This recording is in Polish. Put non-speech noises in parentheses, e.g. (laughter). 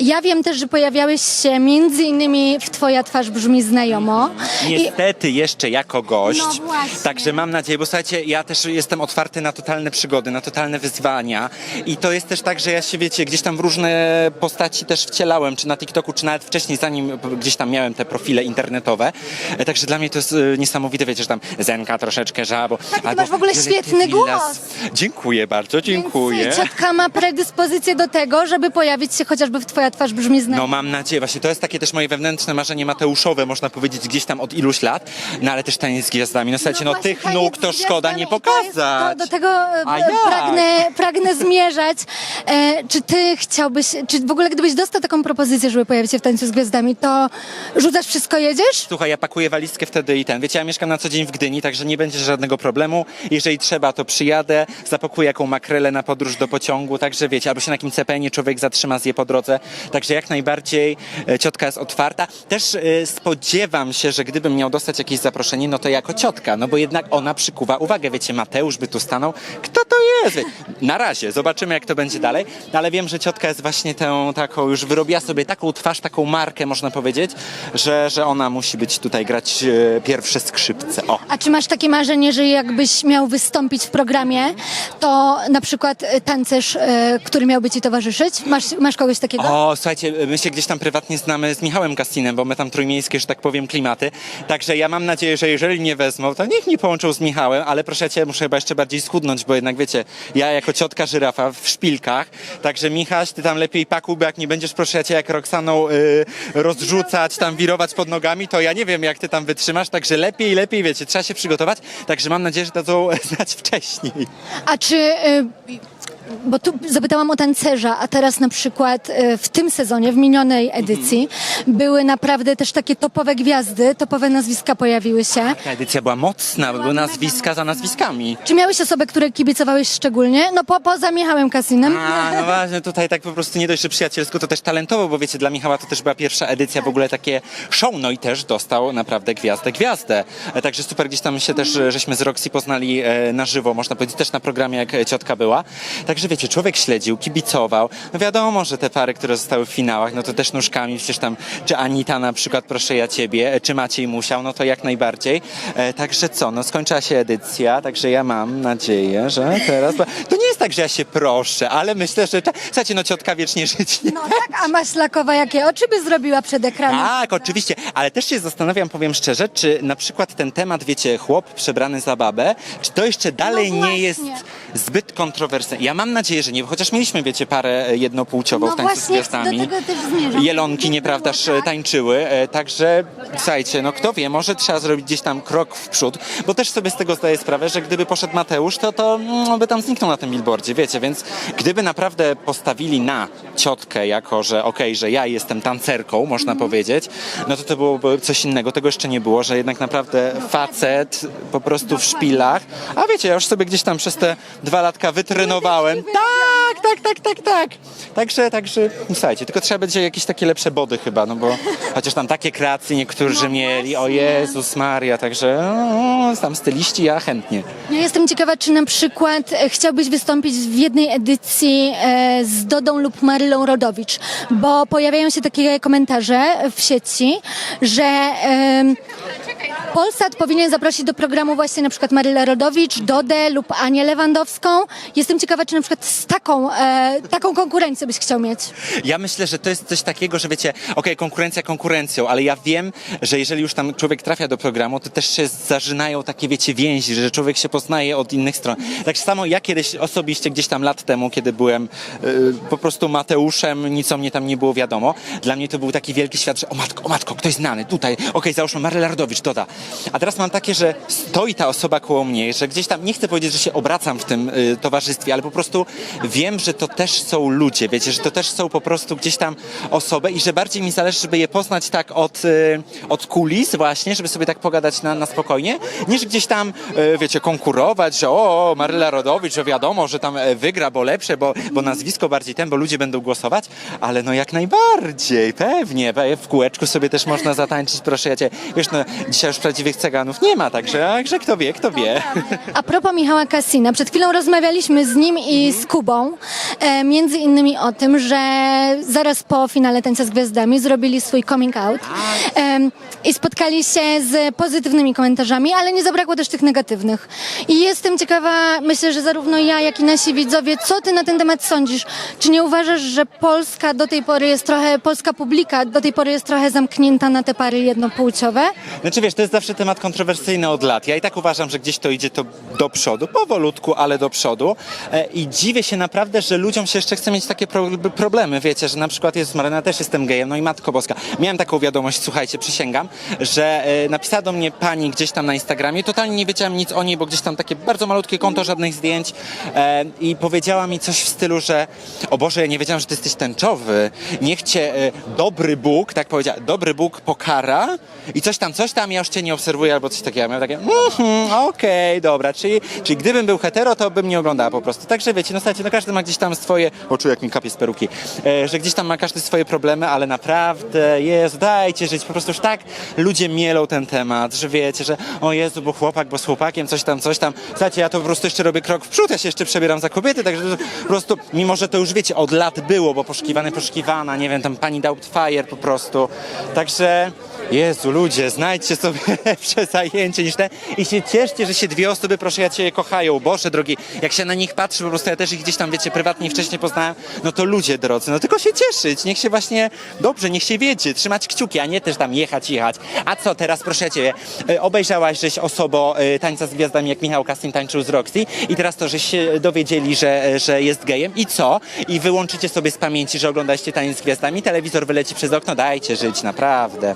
Ja wiem też, że pojawiałeś się między innymi w Twoja twarz brzmi znajomo. Niestety jeszcze jako gość. No właśnie. Także mam nadzieję, bo słuchajcie, ja też jestem otwarty na totalne przygody, na totalne wyzwania. I to jest też tak, że ja się wiecie, gdzieś tam w różne postaci też wcielałem, czy na TikToku, czy nawet wcześniej, zanim gdzieś tam miałem te profile internetowe. E, Także dla mnie to jest e, niesamowite, wiecie, że tam Zenka troszeczkę żabo. Tak, ty masz w ogóle świetny głos. Dziękuję bardzo, dziękuję. Więc ciotka ma predyspozycję do tego, żeby pojawić się chociażby w Twoja twarz brzmi No znajomo. mam nadzieję, właśnie to jest takie też moje wewnętrzne marzenie Mateuszowe, można powiedzieć, gdzieś tam od iluś lat, no ale też taniec z gwiazdami. No słuchajcie, no, właśnie, tych nóg to szkoda nie pokazać. To, do tego e, A jak? pragnę, pragnę zmierzać. E, czy ty chciałbyś, czy w ogóle gdybyś dostał taką propozycję, żeby pojawić się w tańcu z gwiazdami, to rzucasz wszystko, jedziesz? Słuchaj, ja pakuję walizkę wtedy i ten. Wiecie, ja mieszkam na co dzień w Gdyni, także nie będzie żadnego problemu. Jeżeli trzeba, to przyjadę, zapakuję jaką makrelę na podróż do pociągu, także wiecie, albo się na jakimś cepenie człowiek zatrzyma, zje po drodze. Także jak najbardziej e, ciotka jest otwarta. Też e, spodziewam się, że gdybym miał dostać jakieś zaproszenie, no to jako ciotka, no bo jednak ona przykuwa uwagę. Wiecie, Mateusz by tu stanął. Kto to jest? Na razie, zobaczymy jak to będzie dalej, no, ale wiem, że ciotka jest właśnie tę taką, już wyrobiła sobie taką twarz, taką markę, można powiedzieć, że, że ona musi być tutaj grać e, pierwsze skrzypce. O. A czy masz takie marzenie, że jakbyś miał wystąpić w programie, to na przykład e, tancerz, e, który miałby ci towarzyszyć? Masz, masz kogoś takiego? O, słuchajcie, my się gdzieś tam prywatnie znamy z Michałem Kastinem, bo my tam trójmiejskie, że tak powiem, klimaty. Także ja mam nadzieję, że jeżeli nie wezmą, to niech mnie połączą z Michałem, ale proszę cię, muszę chyba jeszcze bardziej schudnąć, bo jednak wiecie, ja jako ciotka żyrafa w szpilkach, także Michaś, ty tam lepiej pakuj, bo jak nie będziesz, proszę cię, jak Roxaną y, rozrzucać, tam wirować pod nogami, to ja nie wiem, jak ty tam wytrzymasz, także lepiej, lepiej, wiecie, trzeba się przygotować, także mam nadzieję, że dadzą (laughs) znać wcześniej. A czy. y, Bo tu zapytałam o tancerza, a teraz na przykład y, w tym sezonie, w minionej edycji, były naprawdę też takie topowe gwiazdy, topowe nazwiska pojawiły się. Ta edycja była mocna, były nazwiska za nazwiskami. Czy miałeś osoby, które kibicowałeś szczególnie? No po, poza Michałem Kasinem. A, no właśnie, tutaj tak po prostu nie dość, że przyjacielsko, to też talentowo, bo wiecie, dla Michała to też była pierwsza edycja w ogóle takie show, no i też dostał naprawdę gwiazdę, gwiazdę. E, Także super, gdzieś tam się też, e, żeśmy z Roxy poznali e, na żywo, można powiedzieć, też na programie, jak e, ciotka była. Także wiecie, człowiek śledził, kibicował. No wiadomo, że te pary, które zostały w finałach, no to też nóżkami, przecież tam, czy Anita na przykład, proszę ja ciebie, e, czy Maciej musiał, no to jak najbardziej. E, Także co, no skończyła się edycja, także ja mam nadzieję, że teraz... To nie jest tak, że ja się proszę, ale myślę, że... Słuchajcie, no ciotka wiecznie żyć nie No tak, a Maślakowa jakie oczy by zrobiła przed ekranem? tak, oczywiście, ale też się zastanawiam, powiem szczerze, czy na przykład ten temat, wiecie, chłop przebrany za babę, czy to jeszcze dalej No nie jest zbyt kontrowersyjne? Ja mam nadzieję, że nie, bo chociaż mieliśmy, wiecie, parę e, jednopłciową No w tańcu z gwiazdami. do tego też zmierzam. Jelonki, Nie nieprawdaż, było, tak. tańczyły, e, także słuchajcie, no kto wie, może trzeba zrobić gdzieś tam krok w przód, bo też sobie z tego zdaję sprawę, że gdyby poszedł Mateusz, to, to mm, by tam zniknął na tym billboardzie, wiecie, więc gdyby naprawdę postawili na ciotkę jako, że okej, że ja jestem tancerką, można Mhm. powiedzieć, no to to byłoby coś innego, tego jeszcze nie było, że jednak naprawdę facet po prostu w szpilach, a wiecie, ja już sobie gdzieś tam przez te dwa latka wytrenowałem, tak, tak, tak, tak, tak, także, także, słuchajcie, tylko trzeba będzie jakieś takie lepsze body chyba, no bo chociaż tam takie kreacje niektórzy mieli, o Jezus Maria, także no, tam styliści, ja chętnie. Ja jestem ciekawa, czy na przykład e, chciałbyś wystąpić w jednej edycji e, z Dodą lub Marylą Rodowicz, bo pojawiają się takie komentarze w sieci, że em, Polsat powinien zaprosić do programu właśnie na przykład Marylę Rodowicz, Dodę lub Anię Lewandowską. Jestem ciekawa, czy na przykład z taką, e, taką konkurencją byś chciał mieć. Ja myślę, że to jest coś takiego, że wiecie, okej, konkurencja konkurencją, ale ja wiem, że jeżeli już tam człowiek trafia do programu, to też się zażynają takie, wiecie, więzi, że człowiek się poznaje od innych stron. Tak samo ja kiedyś osobiście gdzieś tam lat temu, kiedy byłem y, po prostu Mateuszem, nic o mnie tam nie było wiadomo, dla mnie to był taki wielki świat, że o matko, o matko, ktoś znany, tutaj, okej, załóżmy Maryla Rodowicz, doda. A teraz mam takie, że stoi ta osoba koło mnie, że gdzieś tam, nie chcę powiedzieć, że się obracam w tym y, towarzystwie, ale po prostu wiem, że to też są ludzie, wiecie, że to też są po prostu gdzieś tam osoby i że bardziej mi zależy, żeby je poznać tak od, y, od kulis właśnie, żeby sobie tak pogadać na, na spokojnie, niż gdzieś tam, y, wiecie, konkurować, że o, Maryla Rodowicz, że wiadomo, że tam e, wygra, bo lepsze, bo, bo nazwisko bardziej ten, bo ludzie będą głosować, ale no jak najbardziej, pewnie, w kółeczku sobie też można zatańczyć, proszę ja cię, wiesz, no dzisiaj już prawdziwych ceganów nie ma, także, także kto wie, kto wie. A propos Michała Kasina, przed chwilą rozmawialiśmy z nim i z Kubą e, między innymi o tym, że zaraz po finale Tańca z Gwiazdami zrobili swój coming out em, i spotkali się z pozytywnymi komentarzami, ale nie zabrakło też tych negatywnych. I jestem ciekawa, myślę, że zarówno ja, jak i nasi widzowie, co ty na ten temat sądzisz? Czy nie uważasz, że Polska do tej pory jest trochę, polska publika do tej pory jest trochę zamknięta na te pary jednopłciowe? Znaczy wiesz, to jest zawsze temat kontrowersyjny od lat. Ja i tak uważam, że gdzieś to idzie to do przodu, powolutku, ale do przodu. E, I dziwię się naprawdę, że ludziom się jeszcze chce mieć takie pro problemy, wiecie, że na przykład jest Maryna, też jestem gejem, no i Matko Boska. Miałem taką wiadomość, słuchajcie, przysięgam, że e, napisała do mnie pani gdzieś tam na Instagramie, totalnie nie wiedziałem nic o niej, bo gdzieś tam takie bardzo malutkie konto, żadnych zdjęć e, i powiedziała mi coś w stylu, że o Boże, ja nie wiedziałam, że ty jesteś tęczowy, niech cię e, dobry Bóg, tak powiedziała, dobry Bóg pokara i coś tam, coś tam, ja już cię nie obserwuję albo coś takiego. Ja miałem takie, mhm, okej, dobra, czyli, czyli gdybym był hetero, to bym nie oglądała po prostu. Także wiecie, no słuchajcie, no każdy ma gdzieś tam swoje, o czuję jak mi kapie z peruki, e, że gdzieś tam ma każdy swoje problemy, ale naprawdę, Jezu, dajcie żyć, po prostu już tak ludzie mielą ten temat, że wiecie, że o Jezu, bo chłopak, bo z chłopakiem, coś tam, coś tam. Słuchajcie, ja to po prostu jeszcze robię krok w przód, ja się jeszcze przebieram za kobiety, także po prostu, mimo że to już wiecie, od lat było, bo poszukiwany, poszukiwana, nie wiem, tam pani Doubtfire po prostu. Także, Jezu, ludzie, znajdźcie sobie (laughs) lepsze zajęcie niż te i się cieszcie, że się dwie osoby, proszę, ja cię kochają. Boże drogi, jak się na nich patrzy, po prostu ja też ich gdzieś tam, wiecie, prywatnie wcześniej poznałem, no to ludzie drodzy, no tylko się cieszyć, niech się właśnie, dobrze, niech się wiedzie, trzymać kciuki, a nie też tam jechać, jechać. A co teraz, proszę cię, e, obejrzałaś żeś osobą e, tańca z gwiazdami, jak Michał Kastin tańczył z Roxy i teraz to, żeś się dowiedzieli, że, że jest gejem i co? I wyłączycie sobie z pamięci, że oglądaliście taniec z gwiazdami, telewizor wyleci przez okno, dajcie żyć, naprawdę.